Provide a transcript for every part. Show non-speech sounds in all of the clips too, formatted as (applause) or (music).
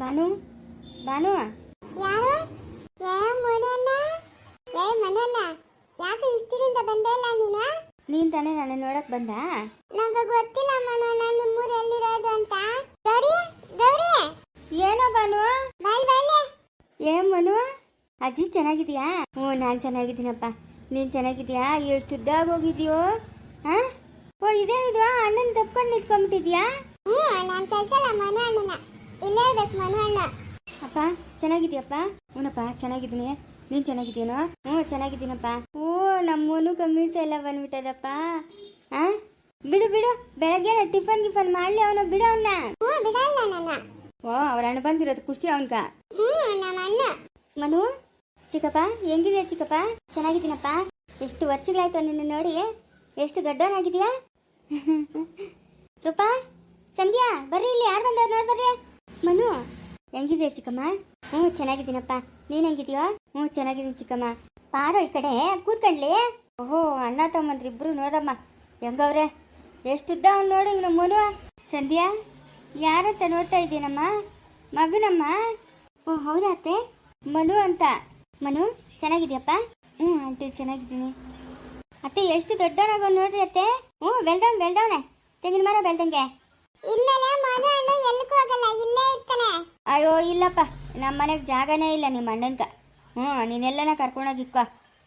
ಭಾನು ಬಾನು. ಯಾರು? ಏ ಮನನ್ನ ಏ ಮನನ್ನ ಯಾಕೆ ಇಷ್ಟರಿಂದ ಬಂದೇ ಇಲ್ಲ ನೀನು? ನೀನ್ ತಾನೇ ನನ್ನ ನೋಡಕ್ ಬಂದ? ನಂಗ ಗೊತ್ತಿಲ್ಲ ಮನನ್ನ ನಿಮ್ಮೂರು ಎಲ್ಲಿರೋದು ಅಂತ. ಗೌರಿ ಗೌರಿ. ಏನೋ ಬಾನು? ಬಾಯ್ ಬಾಯ್ಲೆ ಏ ಮನು. ಅಜ್ಜಿ ಚೆನ್ನಾಗಿದ್ಯಾ? ಹ್ಞೂ ನಾನು ಚೆನ್ನಾಗಿದ್ದೀನಪ್ಪ. ನೀನು ಚೆನ್ನಾಗಿದ್ಯಾ? ಎಷ್ಟು ಉದ್ದಾಗ ಹೋಗಿದ್ಯೋ? ಹಾ? ಓ ಇದೇನಿದ್ವಾ ಅಣ್ಣನ ತಪ್ಕೊಂಡು ನಿಂತ್ಕೊಂಡ್ಬಿಟ್ಟಿದ್ಯಾ? ಹ್ಞೂ ನಾನು ಕಳ್ಸಲ್ಲ ಮನೆ ಅಣ್ಣನ ಇಲ್ಲೇ ಇರ್ಬೇಕು ಅಪ್ಪ ಚೆನ್ನಾಗಿದ್ಯಪ್ಪ ಹ್ಞೂನಪ್ಪ ಚೆನ್ನಾಗಿದ್ದೀನಿ. ನೀನು ಚೆನ್ನಾಗಿದ್ದೀನೋ ಹ್ಞೂ ಚೆನ್ನಾಗಿದ್ದೀನಪ್ಪ. ಓ ನಮ್ಮನು ಕಮ್ಮೀಸ ಎಲ್ಲ ಬಂದ್ಬಿಟ್ಟದಪ್ಪ ಆ? ಬಿಡು ಬಿಡು. ಬೆಳಗ್ಗೆ ಟಿಫನ್ ಗಿಫನ್ ಮಾಡ್ಲಿ ಅವನು ಬಿಡು ಅವನ್ನ ಹ್ಞೂ ಬಿಡಲ್ಲ ನನ್ನ. ಓ ಅವ್ರ ಅಣ್ಣ ಬಂದಿರೋದು ಖುಷಿ ಅವನ್ಕ ಹ್ಞೂ ನಮ್ಮ ಅಣ್ಣ. ಮನು ಚಿಕ್ಕಪ್ಪ ಹೆಂಗಿದ್ಯಾ ಚಿಕ್ಕಪ್ಪ? ಚೆನ್ನಾಗಿದ್ದೀನಪ್ಪ? ಎಷ್ಟು ವರ್ಷಗಳಾಯ್ತು ನಿನ್ನ ನೋಡಿ? ಎಷ್ಟು ದೊಡ್ಡವನಾಗಿದ್ಯಾ (laughs) ರೂಪಾ ಸಂಧ್ಯಾ ಬರ್ರಿ ಇಲ್ಲಿ ಯಾರು ಬಂದವ್ರು ನೋಡಿ ಬರ್ರಿ. ಮನು ಹೆಂಗಿದೆ ಚಿಕ್ಕಮ್ಮ? ಹ್ಞೂ, ಚೆನ್ನಾಗಿದ್ದೀನಪ್ಪ. ನೀನು ಹೆಂಗಿದ್ಯೋ ಹ್ಞೂ, ಚೆನ್ನಾಗಿದ್ದೀನಿ ಚಿಕ್ಕಮ್ಮ. ಪಾರೋ ಈ ಕಡೆ, ಕೂತ್ಕೊಂಡ್ಲಿ? ಓಹೋ, ಅಣ್ಣ ತಮ್ಮಂದ್ರೆ ಇಬ್ರು ನೋಡಮ್ಮ. ಹೆಂಗವ್ರೆ? ಎಷ್ಟುದ್ದ ಅವ್ನು ನೋಡು ನಮ್ಮ ಮನು. ಸಂಧ್ಯಾ, ಯಾರಂತ ನೋಡ್ತಾ ಇದ್ದೀನಮ್ಮ? ಮಗನಮ್ಮ? ಓ, ಹೌದಾ ಅತ್ತೆ? ಮನು ಅಂತ. ಮನು, ಚೆನ್ನಾಗಿದ್ಯಪ್ಪ? ಹ್ಞೂ, ಆಂಟಿ, ಚೆನ್ನಾಗಿದ್ದೀನಿ. ಅತ್ತೆ, ಎಷ್ಟು ದೊಡ್ಡವನಾಗ ನೋಡ್ರಿ ಅತ್ತೆ? ಹ್ಞೂ ಬೆಳ್ದವ್ ಬೆಳ್ದವನೆ. ತೆಂಗಿನ ಮರ ಬೆಳ್ದಂಗೆ. ಇನ್ಮೇಲೆ ಮನು ಅಣ್ಣ ಎಲ್ಲಿಗೂ ಹೋಗಲ್ಲ ಇಲ್ಲೇ ಇರ್ತಾನೆ. ಅಯ್ಯೋ ಇಲ್ಲಪ್ಪ. ನಮ್ಮ ಮನೆಗೆ ಜಾಗನೇ ಇಲ್ಲ ನಿಮ್ಮ ಅಣ್ಣನ್ಕ ಹ್ಞೂ ನೀನೆಲ್ಲನ ಕರ್ಕೊಂಡೋಗಿಕ್ಕ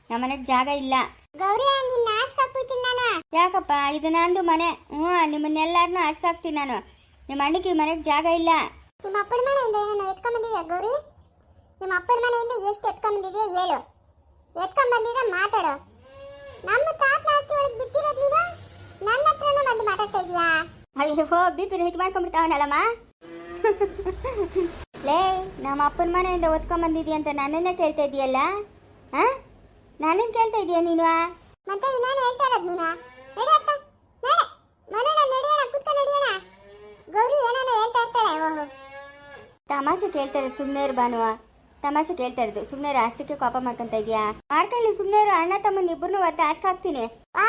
ನಮ್ಮ ಮನೆಗೆ ಜಾಗ ಇಲ್ಲ. ಗೌರಿ ನಿನ್ನ ಹಾಕ್ಬಿಡ್ತೀನಿ ನಾನು. ಯಾಕಪ್ಪ? ಇದು ನಂದು ಮನೆ. ಹ್ಞೂ ನಿಮ್ಮನ್ನೆಲ್ಲರನ್ನೂ ಹಾಕ್ತೀನಿ ನಾನು. ನಿಮ್ಮ ಅಣ್ಣಗೆ ಈ ಮನೆಗೆ ಜಾಗ ಇಲ್ಲ. ನಿಮ್ಮ ಅಪ್ಪನ ಮನೆಯಿಂದ ಏನನ್ನ ಎತ್ಕೊಂಡ್ ಬಂದಿದ್ಯಾ ಗೌರಿ? ನಿಮ್ಮ ಅಪ್ಪನ ಮನೆಯಿಂದ ಎಷ್ಟು ಎತ್ಕೊಂಡ್ ಬಂದಿದ್ಯಾ ಹೇಳು. ಎತ್ಕೊಂಡ್ ಬಂದಿದ್ರೆ ಮಾತಾಡು. ನಮ್ಮ ತಾತನ ಆಸ್ತಿ ಒಳಗೆ ಬಿತ್ತಿರೋದು ನೀನು? ನನ್ನ ಹತ್ರನೇ ಬಂದು ಮಾತಾಡ್ತಾ ಇದೀಯಾ? ಅಯ್ಯೋ ಬಿ ಪಿ ಹಿಟ್ ಮಾಡ್ಕೊಂಡ್ಬಿಡ್ತಾವನಲ್ಲಮ್ಮ (laughs) ಲೇ ನಮ್ಮ ಅಪ್ಪನ ಮನೆಯಿಂದ ಓದ್ಕೊಂಡ್ ಬಂದಿದ್ಯಾ ಅಂತ ನನ್ನನ್ನೇ ಕೇಳ್ತಾ ಇದೀಯಲ್ಲ ಹಾ? ನಾನೇನು ಕೇಳ್ತಾ ಇದೀಯ ನೀನು? ಮತ್ತೆ ಇನ್ನೇನು ಹೇಳ್ತಾ ಇರೋದು ನೀನು? ನಡಿಯಪ್ಪ ನಡೆ. ಮನೆಯ ನಡೆಯೋಣ ಕುತ್ಕೊಂಡು ನಡೆಯೋಣ ಗೌರಿ ಏನಾನ ಹೇಳ್ತಾ ಇರ್ತಾಳೆ ಓಹೋ. ತಮಾಷೆ ಕೇಳ್ತಾ ಇರೋದು ಸುಮ್ಮನೆ ಇರು ಭಾನುವ. ತಮಾಷೆ ಕೇಳ್ತಾ ಇರೋದು. ಸುಮ್ಮನೆ ಅಷ್ಟಕ್ಕೆ ಕೋಪ ಮಾಡ್ಕೊಂತ ಇದೀಯಾ. ಮಾಡ್ಕೊಳ್ಳಿ ಸುಮ್ಮನೆ ಅಣ್ಣ ತಮ್ಮನ ಇಬ್ಬರನ್ನು ಒತ್ತೆ ಹಾಕ್ತೀನಿ. ಆ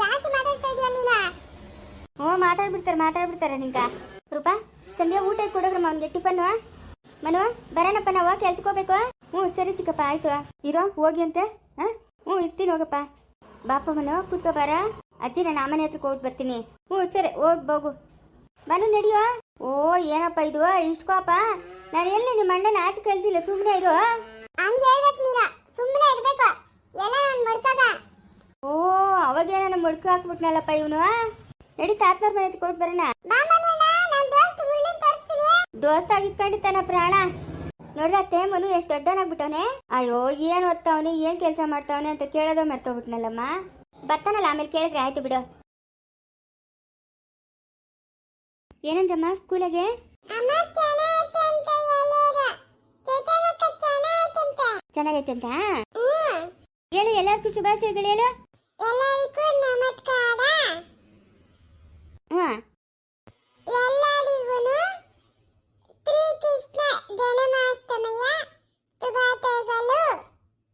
ಜಾಸ್ತಿ ಮಾತಾಡ್ತಾ ಇದೀಯಾ ನೀನು ಹ್ಞೂ ಮಾತಾಡ್ಬಿಡ್ತಾರೆ ಮಾತಾಡ್ಬಿಡ್ತಾರೆ ನಿಂಗೆ. ರೂಪಾ ಸಂಧ್ಯಾ ಊಟ ಕೊಡೋಗ್ರಮ್ಮ ಅವ್ನಿಗೆ ಟಿಫನ್ನು ಮನು ಬರೋಣಪ್ಪ ನಾವು ಕೆಲ್ಸಕ್ಕೆ ಹೋಗ್ಬೇಕು. ಹ್ಞೂ ಸರಿ ಚಿಕ್ಕಪ್ಪ ಆಯ್ತು. ಇರೋ ಹೋಗಿ ಅಂತೆ. ಹಾಂ? ಹ್ಞೂ ಇರ್ತೀನಿ ಹೋಗಪ್ಪ. ಬಾಪ ಮನು ಕೂತ್ಕೋ ಬಾರ. ಅಜ್ಜಿ ನಾನು ಆಮನೆ ಹತ್ರಕ್ಕೆ ಹೋಗಿ ಬರ್ತೀನಿ. ಹ್ಞೂ ಸರಿ ಓಡ್ ಹೋಗು. ಬನು ನಡಿಯೋ? ಓ ಏನಪ್ಪ ಇದು? ಇಷ್ಟು ಕೋಪ. ನಾನು ಎಲ್ಲಿ ನಿಮ್ಮ ಅಣ್ಣನ ಆಚೆ ಕಳಿಸಿಲ್ಲ? ಸುಮ್ಮನೆ ಇರೋ. ಹಂಗೆ ಹೇಳ್ಬೇಕು ನೀನು. ಸುಮ್ಮನೆ ಇರಬೇಕು. ಎಲ್ಲ ನಾನು ಮಡ್ಕಾಗ ಓ ಅವಾಗೇನ ನಾನು ಮುಡ್ಕು ಹಾಕ್ಬಿಟ್ನಲ್ಲಪ್ಪ ಇವನು? ನಡಿ ತಾತನವ್ರ ಮನೆ ಕೊಟ್ಟು ಬರೋಣ. ದೋಸ್ತ ಆಗಿಕೊಂಡಿತ್ತಾನ ಪ್ರಾಣ. ನೋಡ್ದತ್ತೆ ಮನು ಎಷ್ಟು ದೊಡ್ಡವನಾಗ್ಬಿಟ್ಟವನೆ ಅಯ್ಯೋ ಏನ್ ಓದ್ತಾವನೆ ಏನ್ ಕೆಲಸ ಮಾಡ್ತಾವನೆ ಅಂತ ಕೇಳೋದ ಮರ್ತೋಗ್ಬಿಟ್ನಲ್ಲಮ್ಮ. ಬರ್ತಾನಲ್ಲ ಆಮೇಲೆ ಕೇಳಿದ್ರೆ ಆಯ್ತು ಬಿಡು. ಏನಂದ್ರಮ್ಮ ಸ್ಕೂಲಾಗೆ? ಚೆನ್ನಾಗೈತೆ ಅಂತ? ಹೇಳು ಎಲ್ಲರಿಗೂ ಶುಭಾಶಯಗಳು ಹೇಳು. ಎಲ್ಲರಿಗೂ ನಮಸ್ಕಾರ. ಹ್ಞೂ. ಎಲ್ಲರಿಗೂ ಶ್ರೀಕೃಷ್ಣ ಜನ್ಮಾಷ್ಟಮಿಯ ಶುಭಾಶಯಗಳು.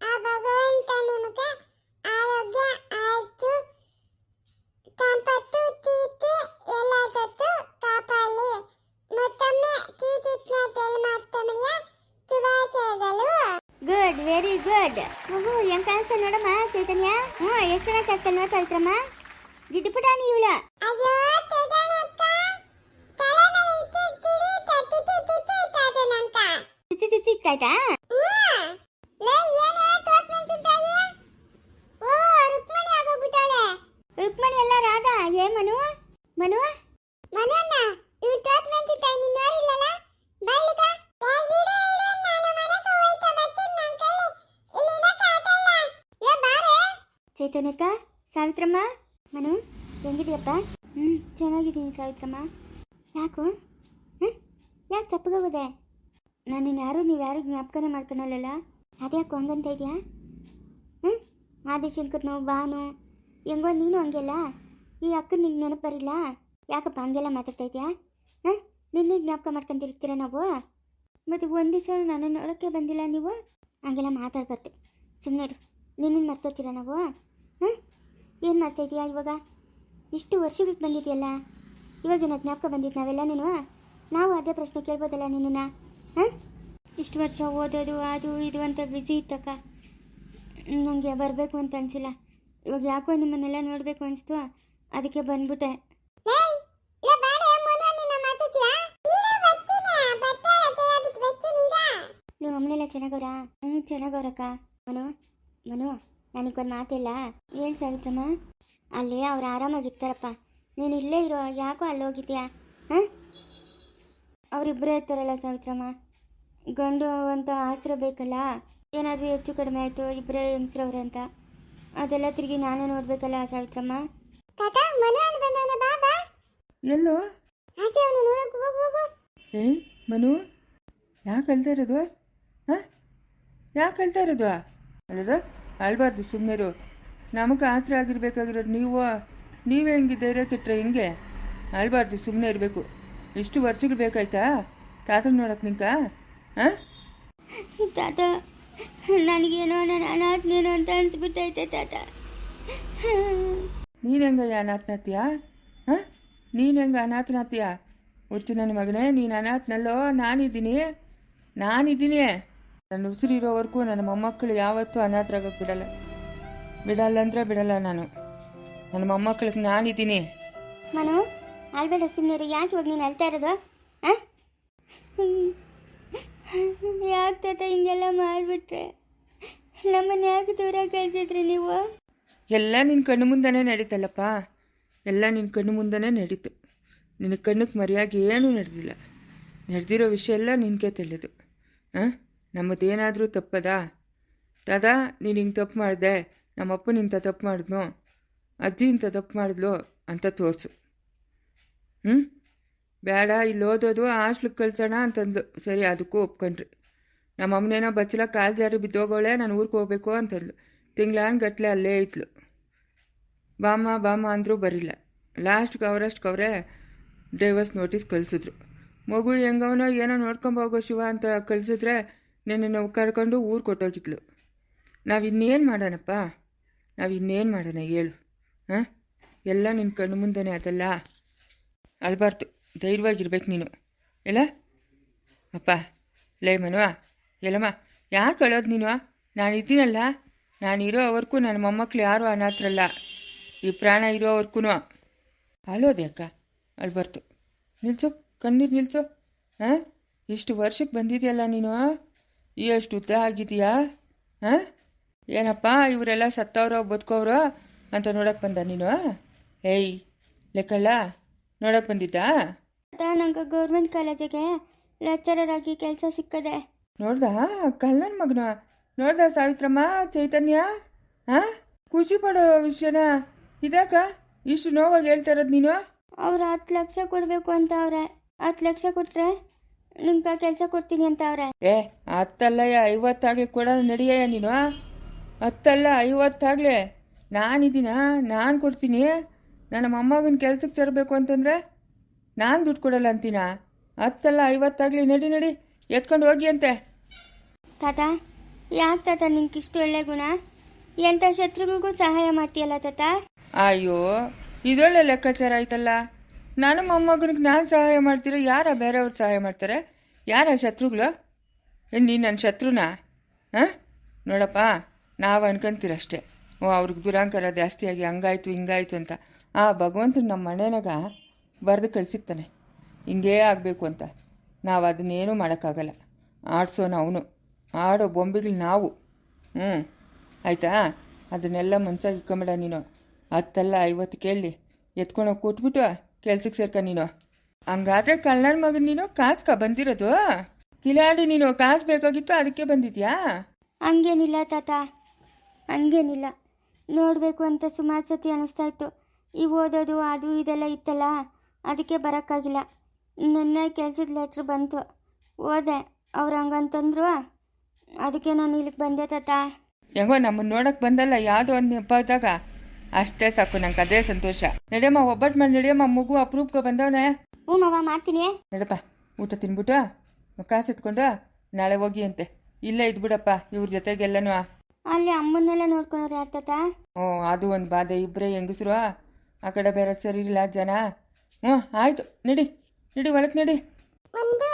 ಆ ಭಗವಂತ ನಿಮಗೆ ಆರೋಗ್ಯ ಆಯುಸ್ಸು ಸಂಪತ್ತು ಕೀರ್ತಿ ಎಲ್ಲ ಸತ್ತು ಕಾಪಾಡಲಿ. ಮತ್ತೊಮ್ಮೆ ಶ್ರೀಕೃಷ್ಣ ಜನ್ಮಾಷ್ಟಮಿಯ ಶುಭಾಶಯಗಳು. ಗುಡ್ ವೆರಿ ಗುಡ್ ಓಹೋ ಹೆಂಗ್ ಕಾಣಿಸ್ತಾ ನೋಡಮ್ಮ ಚೈತನ್ಯ? ಹ್ಞೂ ಎಷ್ಟು ಚೆನ್ನಾಗಿ ಕಾಣ್ತಾನೆ ನೋಡ್ತಾ ಇದ್ರಮ್ಮ ಗಿಡ್ಡು ಪುಟಾಣಿ ಇವಳ. ಬರ್ತೀನಿ, ನನ್ ಕೈಲಿ. ಇಲ್ಲಿ ಇರಕ್ ಆಗಲ್ಲ. ಏ, ಬಾರೆ. ಚೈತನ್ಯಕ್ಕ ಸಾವಿತ್ರಮ್ಮ? ಮನು ಹೆಂಗಿದೆಯಪ್ಪ? ಹ್ಞೂ ಚೆನ್ನಾಗಿದ್ದೀನಿ ಸಾವಿತ್ರಮ್ಮ. ಯಾಕು? ಹ್ಞೂ ಯಾಕೆ ಸಪ್ಪಗೋಗಿದೆ ನಾನು ಯಾರು ನೀವು ಯಾರು ಜ್ಞಾಪಕನೇ ಮಾಡ್ಕೊಳಲ್ಲ ಅದ್ಯಾಕೆ ಹಂಗಂತ ಇದೆಯಾ? ಹ್ಞೂ ಆದಿಶಂಕರ್ನು ಬಾನು ಹೆಂಗೋ ನೀನು ಹಂಗೆಲ್ಲ? ಈ ಅಕ್ಕ ನಿಂಗೆ ನೆನಪು ಬರಿಲ್ಲ ಯಾಕಪ್ಪ ಹಂಗೆಲ್ಲ ಮಾತಾಡ್ತಾ ಇದೆಯಾ? ಹಾಂ? ನಿನ್ನೆ ಜ್ಞಾಪಕ ಮಾಡ್ಕೊಂತಿರ್ತೀರ ನಾವು? ಮತ್ತು ಒಂದು ನನ್ನ ನೋಡೋಕ್ಕೆ ಬಂದಿಲ್ಲ ನೀವು? ಹಂಗೆಲ್ಲ ಮಾತಾಡ್ಬಾರ್ದು. ಸುಮ್ಮನೆ ನಿನ್ನನ್ನು ನಿನ್ನ ಮರ್ತೋತೀರ ನಾವು? ಹಾಂ? ಏನು ಮಾಡ್ತಾ ಇದೀಯಾ ಇವಾಗ? ಇಷ್ಟು ವರ್ಷಗಳು ಬಂದಿದೆಯಲ್ಲ? ಇವಾಗ ಏನೋ ಜ್ಞಾಪಕ ಬಂದಿದ್ದು ನಾವೆಲ್ಲ ನೀನು? ನಾವು ಅದೇ ಪ್ರಶ್ನೆ ಕೇಳ್ಬೋದಲ್ಲ ನಿನ್ನನ್ನು? ಹಾಂ? ಇಷ್ಟು ವರ್ಷ ಓದೋದು, ಅದು, ಇದು ಅಂತ ಬ್ಯುಸಿ ಇತ್ತಕ್ಕ. ನನಗೆ ಬರಬೇಕು ಅಂತ ಅನಿಸಿಲ್ಲ. ಇವಾಗ ಯಾಕೋ ನಿಮ್ಮನ್ನೆಲ್ಲ ನೋಡಬೇಕು ಅನಿಸ್ತು. ಅದಕ್ಕೆ ಬಂದ್ಬಿಟ್ಟೆ. ನಿಮ್ಮ ಅಮ್ಮನೆಲ್ಲ ಚೆನ್ನಾಗವ್ರ? ಹ್ಞೂ ಚೆನ್ನಾಗವ್ರಕ್ಕ. ಮನು ಮನು ನನಗೊಂದು ಮಾತಿಲ್ಲ. ಏನು ಸಾವಿತ್ರಮ್ಮ? ಅಲ್ಲಿ ಅವ್ರು ಆರಾಮಾಗಿರ್ತಾರಪ್ಪ. ನೀನು ಇಲ್ಲೇ ಇರೋ ಯಾಕೋ ಅಲ್ಲಿ ಹೋಗಿದ್ಯಾ ಹಾಂ? ಅವರಿಬ್ಬರೇ ಇರ್ತಾರಲ್ಲ ಸಾವಿತ್ರಮ್ಮ. ಗಂಡು ಅಂತ ಆಸ್ತ್ರ ಬೇಕಲ್ಲ? ಏನಾದರೂ ಹೆಚ್ಚು ಕಡಿಮೆ ಆಯಿತು ಇಬ್ಬರೇ ಹೆಂಗಸ್ರವ್ರೆ ಅಂತ. ಅದೆಲ್ಲ ತಿರುಗಿ ನಾನೇ ನೋಡಬೇಕಲ್ಲ ಸಾವಿತ್ರಮ್ಮ. ತಾತ ಮನೋಹನ್ ಬಂದವನ ಬಾ ಬಾ. ಎಲ್ಲೋ? ಆಚೆ ಅವನು ನೋಡಕ್ ಹೋಗು ಹೋಗು. ಏಯ್ ಮನು? ಯಾಕೆ ಅಳ್ತಾ ಇರೋದು? ಹಾಂ? ಯಾಕೆ ಅಳ್ತಾ ಇರೋದು? ಅಲ್ಲದ ಅಳ್ಬಾರ್ದು ಸುಮ್ಮನೆರು ನಮಗೆ ಆಸರೆ ಆಗಿರ್ಬೇಕಾಗಿರೋದು ನೀವು. ನೀವೇ ಹೆಂಗೆ ಧೈರ್ಯ ಕೆಟ್ಟರೆ ಹಿಂಗೆ? ಅಳ್ಬಾರ್ದು ಸುಮ್ಮನೆ ಇರಬೇಕು. ಇಷ್ಟು ವರ್ಷಗಳು ಬೇಕಾಯ್ತಾ? ತಾತ ನೋಡಕ್ಕೆ ನಿಂಕ? ಹಾಂ? ತಾತ ನನಗೇನೋ ನಾನು ಅನಾಥನೇನೋ ಅಂತ ಅನ್ಸ್ಬಿಟ್ಟೈತೆ ತಾತ. ನೀನು ಹೆಂಗ ಅನಾಥನಾತ್ತೀಯ ಹಾಂ? ನೀನು ಹೆಂಗೆ ಅನಾಥನಾತ್ತೀಯ ಹುಚ್ಚು ನನ್ನ ಮಗನೇ, ನೀನು ಅನಾಥನಲ್ಲೋ? ನಾನಿದ್ದೀನಿ. ನಾನಿದ್ದೀನಿ. ನನ್ನ ಉಸಿರಿರೋವರೆಗೂ ನನ್ನ ಮೊಮ್ಮಕ್ಕಳು ಯಾವತ್ತೂ ಅನಾಥರಾಗಕ್ಕೆ ಬಿಡಲ್ಲ. ಬಿಡಲ್ಲ ಅಂದರೆ ಬಿಡಲ್ಲ ನಾನು. ನನ್ನ ಮೊಮ್ಮಕ್ಕಳಿಗೆ ನಾನಿದ್ದೀನಿ. ಮನು ಅಲ್ಬೇಡ ಸುಮ್ಮನೆ ಯಾಕೆ ಇವಾಗ ನೀನು ಅಳ್ತಾ ಇರೋದು? ಯಾಕೆ ತಾತ ಹಿಂಗೆಲ್ಲ ಮಾಡಿಬಿಟ್ರೆ? ನಮ್ಮನ್ನು ಯಾಕೆ ದೂರ ಕಳ್ಸಿದ್ರಿ ನೀವು? ಎಲ್ಲ ನಿನ್ನ ಕಣ್ಣು ಮುಂದೆ ನಡೀತಲ್ಲಪ್ಪ? ಎಲ್ಲ ನಿನ್ನ ಕಣ್ಣು ಮುಂದೆ ನಡೀತು. ನಿನ್ನ ಕಣ್ಣಕ್ಕೆ ಮರೆಯಾಗಿ ಏನೂ ನಡೆದಿಲ್ಲ. ನಡೆದಿರೋ ವಿಷಯ ಎಲ್ಲ ನಿನಗೆ ತಿಳಿದು. ಹಾಂ ನಮ್ಮದೇನಾದರೂ ತಪ್ಪದಾ? ದಾದಾ ನೀನು ಹಿಂಗೆ ತಪ್ಪು ಮಾಡಿದೆ. ನಮ್ಮಪ್ಪನ ಇಂಥ ತಪ್ಪು ಮಾಡಿದ್ನು? ಅಜ್ಜಿ ಇಂಥ ತಪ್ಪು ಮಾಡಿದ್ಲು ಅಂತ ತೋರಿಸು. ಹ್ಞೂ ಬೇಡ, ಇಲ್ಲಿ ಓದೋದು ಹಾಸ್ಟ್ಲಿಗೆ ಕಳ್ಸೋಣ ಅಂತಂದ್ಲು. ಸರಿ, ಅದಕ್ಕೂ ಒಪ್ಕೊಂಡ್ರಿ. ನಮ್ಮ ಅಮ್ಮನೇನೋ ಬಚ್ಚಲ ಕಾಲು ಜಾರಿ ಬಿದ್ದೋಗೋಳೆ, ನಾನು ಊರಿಗೆ ಹೋಗ್ಬೇಕು ಅಂತಂದ್ಲು. ತಿಂಗ್ಳಾನ್ ಗಟ್ಲೆ ಅಲ್ಲೇ ಇತ್ಲು ಬಾಮ ಬಾಮ ಅಂದರೂ ಬರಿಲ್ಲ. ಲಾಸ್ಟ್ಗೆ ಅವರಷ್ಟು ಅವರೇ ಡೈವರ್ಸ್ ನೋಟಿಸ್ ಕಳಿಸಿದ್ರು. ಮಗು ಹೆಂಗವನೋ ಏನೋ ನೋಡ್ಕೊಂಬೋಗೋ ಶಿವ ಅಂತ ಕಳಿಸಿದ್ರೆ ನಿನ್ನೆ ನಾವು ಕರ್ಕೊಂಡು ಊರು ಕೊಟ್ಟೋಗಿದ್ಲು. ನಾವು ಇನ್ನೇನು ಮಾಡೋಣಪ್ಪ? ನಾವು ಇನ್ನೇನು ಮಾಡೋಣ ಹೇಳು. ಹಾಂ? ಎಲ್ಲ ನಿನ್ನ ಕಣ್ಣು ಮುಂದೆನೇ ಅದಲ್ಲ? ಅಲ್ಬಾರ್ದು ಧೈರ್ಯವಾಗಿರ್ಬೇಕು ನೀನು. ಎಲ್ಲ? ಅಪ್ಪ, ಲೇ ಮನುವ, ಎಲ್ಲಮ್ಮ, ಯಾಕೆ ಅಳೋದು ನೀನು? ನಾನು ಇದ್ದೀನಲ್ಲ? ನಾನು ಇರೋವರೆಗೂ ನನ್ನ ಮೊಮ್ಮಕ್ಕಳು ಯಾರೂ ಅನಾಥರಲ್ಲ. ಈ ಪ್ರಾಣ ಇರೋವರೆಗೂ ಅಲ್ಲೋದೆ ಅಕ್ಕ. ಅಳ್ಬಾರ್ದು ನಿಲ್ಸು. ಕಣ್ಣೀರು ನಿಲ್ಸು. ಹಾಂ ಇಷ್ಟು ವರ್ಷಕ್ಕೆ ಬಂದಿದೆಯಲ್ಲ ನೀನು? ಈ ಅಷ್ಟು ಉದ್ದ ಆಗಿದೆಯಾ ಹಾಂ ಏನಪ್ಪ ಇವರೆಲ್ಲ ಸತ್ತವ್ರೋ ಬದುಕೋರೋ ಅಂತ ನೋಡಕ್ಕೆ ಬಂದ ನೀನು? ಏಯ್ ಲೆಕ್ಕಲ್ಲ ನೋಡಕ್ಕೆ ಬಂದಿದ್ದಾ ನಂಗೆ ಗೌರ್ಮೆಂಟ್ ಕಾಲೇಜಿಗೆ ಲೆಕ್ಚರರ್ ಆಗಿ ಕೆಲಸ ಸಿಕ್ಕದೆ. ನೋಡ್ದ ಕಳ್ಳನ ಮಗನ. ನೋಡ್ದ ಸಾವಿತ್ರಮ್ಮ ಚೈತನ್ಯ? ಹಾಂ ಖುಷಿ ಪಡೋ ವಿಷಯನ. ಇದಾಕ ಇಷ್ಟು ನೋವಾಗಿ ಹೇಳ್ತಾ ಇರೋದು ನೀನು? ಅವ್ರು ಹತ್ತು ಲಕ್ಷ ಕೊಡಬೇಕು ಅಂತ ಅವ್ರೆ. ಹತ್ತು ಲಕ್ಷ ಕೊಟ್ರೆ ನಿಮ್ಗೆ ಕೆಲಸ ಕೊಡ್ತೀನಿ ಅಂತ ಅವ್ರೆ. ಏ ಹತ್ತಲ್ಲಯ್ಯ ಐವತ್ತಾಗ್ಲಿ ಕೂಡ ನಡಿಯಯ್ಯ ನೀನು ಹತ್ತಲ್ಲ ಐವತ್ತಾಗ್ಲಿ. ನಾನಿದ್ದೀನ ನಾನು ಕೊಡ್ತೀನಿ. ನನ್ನ ಮೊಮ್ಮಗನ ಕೆಲ್ಸಕ್ಕೆ ಸೇರಬೇಕು ಅಂತಂದ್ರೆ ನಾನು ದುಡ್ಡು ಕೊಡಲ್ಲ ಅಂತೀನ? ಹತ್ತಲ್ಲ ಐವತ್ತಾಗ್ಲಿ ನಡಿ ನಡಿ ಎತ್ಕೊಂಡು ಹೋಗಿ ಅಂತೆ. ತಾತ ಯಾಕೆ ತಾತ ನಿಂಗೆ ಇಷ್ಟು ಒಳ್ಳೆ ಗುಣ? ಎಂಥ ಶತ್ರುಗಳಿಗೂ ಸಹಾಯ ಮಾಡ್ತೀಯಲ್ಲ ತಾತ? ಅಯ್ಯೋ ಇದೊಳ್ಳೆ ಲೆಕ್ಕಾಚಾರ ಆಯ್ತಲ್ಲ. ನಾನು ಮೊಮ್ಮಗನಿಗೆ ನಾನು ಸಹಾಯ ಮಾಡ್ತೀರೋ ಯಾರ ಬೇರೆಯವ್ರು ಸಹಾಯ ಮಾಡ್ತಾರೆ? ಯಾರ ಶತ್ರುಗಳು? ನೀನು ನನ್ನ ಶತ್ರುನಾ? ಹಾಂ? ನೋಡಪ್ಪ, ನಾವು ಅನ್ಕೊಂತೀರಷ್ಟೇ. ಓ, ಅವ್ರಿಗೆ ದುರಾಂಕಾರ ಜಾಸ್ತಿಯಾಗಿ ಹಂಗಾಯ್ತು, ಹಿಂಗಾಯ್ತು ಅಂತ. ಆ ಭಗವಂತನ ನಮ್ಮ ಮನೆಯಾಗ ಬರೆದು ಕಳಿಸಿರ್ತಾನೆ. ಹಿಂಗೇ ಆಗಬೇಕು ಅಂತ. ನಾವು ಅದನ್ನೇನೂ ಮಾಡೋಕ್ಕಾಗಲ್ಲ. ಆಡ್ಸೋನು ಅವನು. ಆಡೋ ಬೊಂಬೆಗಳು ನಾವು. ಹ್ಞೂ ಆಯಿತಾ? ಅದನ್ನೆಲ್ಲ ಮನ್ಸಾಗಿ ಇಕ್ಕೊಂಬೇಡ ನೀನು. ಹತ್ತಲ್ಲ ಐವತ್ತು ಕೇಳಿ. ಎತ್ಕೊಂಡೋಗಿ ಕೊಟ್ಬಿಟ್ಟು ಕೆಲ್ಸಕ್ಕೆ ಸೇರ್ಕ ನೀನು. ಹಂಗಾದ್ರೆ ಕಳ್ಳನ ಮಗನ ನೀನು ಕಾಸ್ಕ ಬಂದಿರೋದು? ಕಿಲಾಡಿ ನೀನು ಕಾಸು ಬೇಕಾಗಿತ್ತು ಅದಕ್ಕೆ ಬಂದಿದ್ಯಾ? ಹಂಗೇನಿಲ್ಲ ತಾತ. ಹಂಗೇನಿಲ್ಲ. ನೋಡಬೇಕು ಅಂತ ಸುಮಾರು ಸತಿ ಅನ್ನಿಸ್ತಾ ಇತ್ತು. ಈ ಓದೋದು, ಅದು, ಇದೆಲ್ಲ ಇತ್ತಲ್ಲ? ಅದಕ್ಕೆ ಬರೋಕ್ಕಾಗಿಲ್ಲ. ನಿನ್ನೆ ಕೆಲಸದ ಲೆಟ್ರ್ ಬಂತು. ಓದೆ. ಅವ್ರು ಹಂಗಂತಂದ್ರು ಅದಕ್ಕೆ ನಾನು ಇಲ್ಲಿಗೆ ಬಂದೆ ತಾತ. ಹೆಂಗೋ ನಮ್ಮನ್ನ ನೋಡಕ್ ಬಂದಲ್ಲ ಯಾವುದೋ ಒಂದು ನೆಪ ಆದಾಗ ಅಷ್ಟೇ ಸಾಕು ನಂಗೆ ಅದೇ ಸಂತೋಷ. ನಡಿಯಮ್ಮ ಒಬ್ಬಟ್ಟು ಮಾಡಿ ನಡಿಯಮ್ಮ ಮಗು ಅಪರೂಪಕ್ಕೆ ಬಂದವನೇ. ಹ್ಞೂ ಮಾವ ಮಾಡ್ತೀನಿ. ನಡಪ್ಪ ಊಟ ತಿನ್ಬಿಟ್ಟು ಕಾಸು ಎತ್ಕೊಂಡು ನಾಳೆ ಹೋಗಿ ಅಂತೆ ಇಲ್ಲೇ ಇದ್ಬಿಡಪ್ಪ ಇವ್ರ ಜೊತೆಗೆಲ್ಲನೂ. ಅಲ್ಲಿ ಅಮ್ಮನ್ನೆಲ್ಲ ನೋಡ್ಕೊಳೋರು ಯಾರು ತಾತ? ಹ್ಞೂ ಅದು ಒಂದು ಬಾಧೆ ಇಬ್ಬರೇ ಹೆಂಗಸ್ರು. ಆ ಕಡೆ ಬೇರೆ ಸರಿ ಇಲ್ಲ ಜನ. ಹ್ಞೂ ಆಯಿತು ನಡಿ ನಡಿ ಒಳಗೆ ನಡಿ. ಒಂದು